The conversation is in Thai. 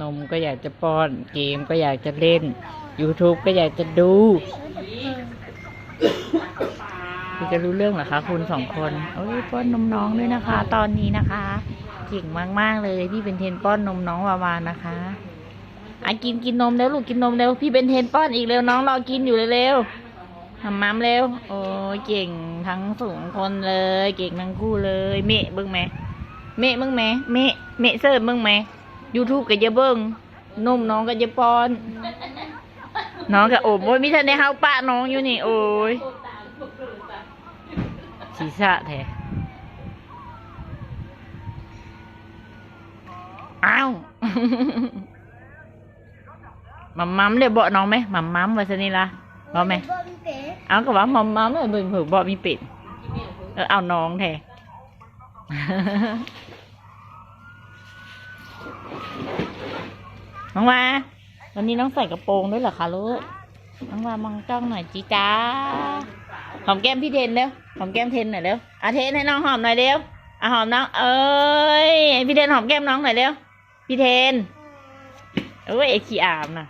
นมก็อยากจะป้อน เกมก็อยากจะเล่น YouTube ก็อยากจะดูคุณจะรู้เรื่องเหรอคะ คุณสองคนโอ้ยป้อนนมน้องด้วยนะคะ ตอนนี้นะคะเก่งมาก ๆ เลย พี่เป็นเทนป้อนนมน้องวาวานะคะอะกินกินนมเร็วลูกกินนมเร็วพี่เป็นเทนป้อนอีกเร็วน้องรอกินอยู่เร็วๆทำมัมเร็ว โอ้ยเก่งทั้งสองคนเลย เก่งทั้งคู่เลย เมะเบิ้งไหมเมะเบิ้งไหมเมะเมะเสิร์ฟเบิ้งไหม ยูทูบก็จะเบิ้งนมน้องก็จะป้อน น้องก็โอบโอ้ยมิทันได้เฮาปะน้องอยู่นี่ โอ้ยศีรษะแท้อ้าวมัมมัมเลยบอกน้องไหมมัมมัมวาซนี่ละบอกไหมเอาก็ว่ามัมมัมเลยเบิ่งเผื่อบอกมีเป็ดเออเอาน้องแท้ น้องว่าวันนี้น้องใส่กระโปรงด้วยเหรอคะลูก น้องว่ามองจ้องหน่อยจีจ้าหอมแก้มพี่เทนเร็ว หอมแก้มเทนหน่อยเร็วอาเทนให้น้องหอมหน่อยเร็วอะหอมน้อง เอ้ยพี่เทนหอมแก้มน้องหน่อยเร็ว พี่เทนเอ้ยไอขี้อามนะ